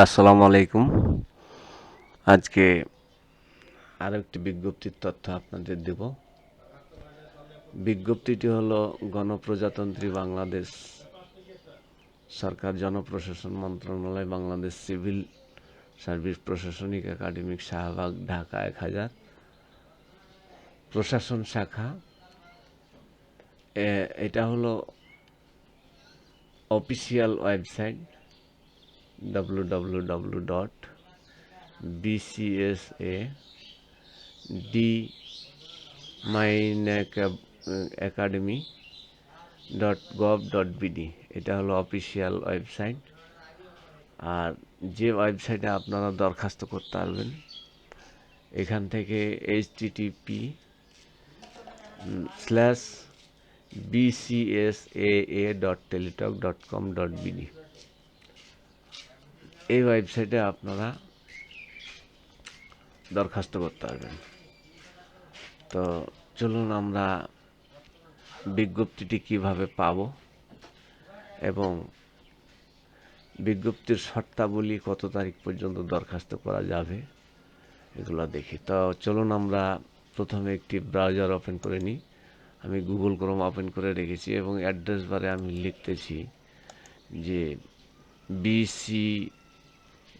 আসসালামু আলাইকুম আজকে আরও একটি বিজ্ঞপ্তির তথ্য আপনাদের দেব। বিজ্ঞপ্তিটি হলো গণপ্রজাতন্ত্রী বাংলাদেশ সরকার জনপ্রশাসন মন্ত্রণালয় বাংলাদেশ সিভিল সার্ভিস প্রশাসনিক একাডেমিক শাহবাগ, ঢাকা এক হাজার। প্রশাসন শাখা এটা হলো official website. www.bcsa d academy dot gov dot BD এটা হলো অফিসিয়াল ওয়েবসাইট আর যে ওয়েবসাইটে আপনারা দরখাস্ত করতে পারবেন, এখান থেকে H TTP slash BCSA dot Teletalk dot com dot BD এই ওয়েবসাইটে আপনারা দরখাস্ত করতে পারবেন। তো চলুন আমরা বিজ্ঞপ্তিটি কীভাবে পাব এবং বিজ্ঞপ্তির শর্তাবলী কত তারিখ পর্যন্ত দরখাস্ত করা যাবে এগুলো দেখি। তো চলুন আমরা প্রথমে একটি ব্রাউজার ওপেন করে নিই। আমি গুগল ক্রোম ওপেন করে রেখেছি এবং অ্যাড্রেস বারে আমি লিখতেছি যে BC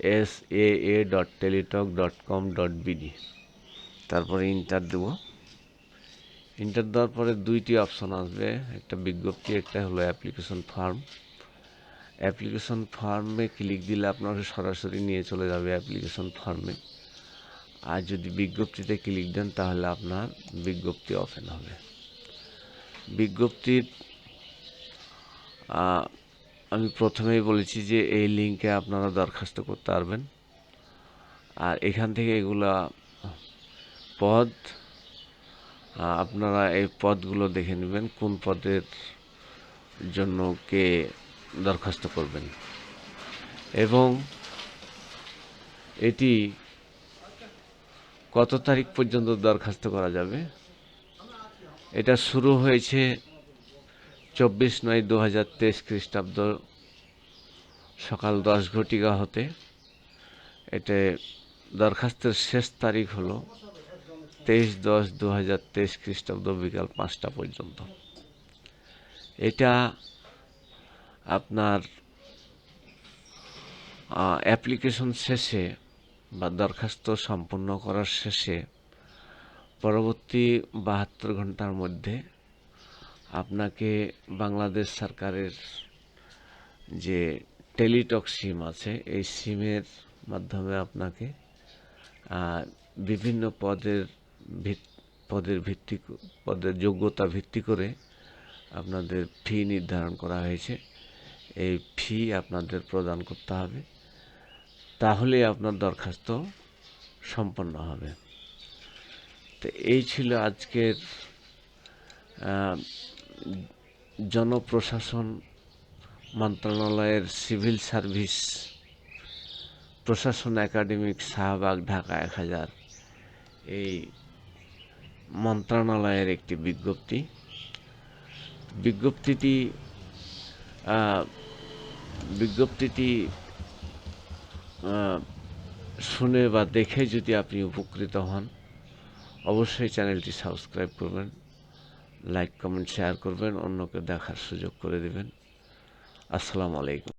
S A A dot Teletalk dot com dot BD তারপরে ইন্টার দেব। ইন্টার দেওয়ার পরে দুইটি অপশন আসবে একটা বিজ্ঞপ্তি একটা হলো অ্যাপ্লিকেশন ফর্ম অ্যাপ্লিকেশন ফর্মে ক্লিক দিলে আপনাকে সরাসরি নিয়ে চলে যাবে অ্যাপ্লিকেশন ফর্মে আর যদি বিজ্ঞপ্তিতে ক্লিক দেন তাহলে আপনার বিজ্ঞপ্তি ওপেন হবে। বিজ্ঞপ্তির আমি প্রথমেই বলেছি যে এই লিঙ্কে আপনারা দরখাস্ত করতে পারবেন। আর এখান থেকে এগুলা পদ আপনারা এই পদগুলো দেখে নেবেন, কোন পদের জন্য কে দরখাস্ত করবেন। এবং এটি কত তারিখ পর্যন্ত দরখাস্ত করা যাবে? এটা শুরু হয়েছে চব্বিশ নয় দু হাজার তেইশ খ্রিস্টাব্দ সকাল দশ ঘটিকা হতে এতে দরখাস্তের শেষ তারিখ হলো তেইশ দশ দু হাজার তেইশ খ্রিস্টাব্দ বিকাল পাঁচটা পর্যন্ত। এটা আপনার অ্যাপ্লিকেশন শেষে বা দরখাস্ত সম্পূর্ণ করার শেষে পরবর্তী বাহাত্তর ঘণ্টার মধ্যে আপনাকে বাংলাদেশ সরকারের যে টেলিটক সিম আছে, এই সিমের মাধ্যমে আপনাকে বিভিন্ন পদের পদের ভিত্তি, পদের যোগ্যতা ভিত্তি করে আপনাদের ফি নির্ধারণ করা হয়েছে। এই ফি আপনাদের প্রদান করতে হবে। তাহলে আপনার দরখাস্ত সম্পন্ন হবে। তো এই ছিল আজকের জনপ্রশাসন মন্ত্রণালয়ের সিভিল সার্ভিস প্রশাসন একাডেমিক শাহবাগ, ঢাকা এক হাজার। এই মন্ত্রণালয়ের একটি বিজ্ঞপ্তি। বিজ্ঞপ্তিটি বিজ্ঞপ্তিটি শুনে বা দেখে যদি আপনি উপকৃত হন, অবশ্যই চ্যানেলটি সাবস্ক্রাইব করবেন। লাইক কমেন্ট শেয়ার করবেন অন্যকে দেখার সুযোগ করে দেবেন। আসসালামু আলাইকুম।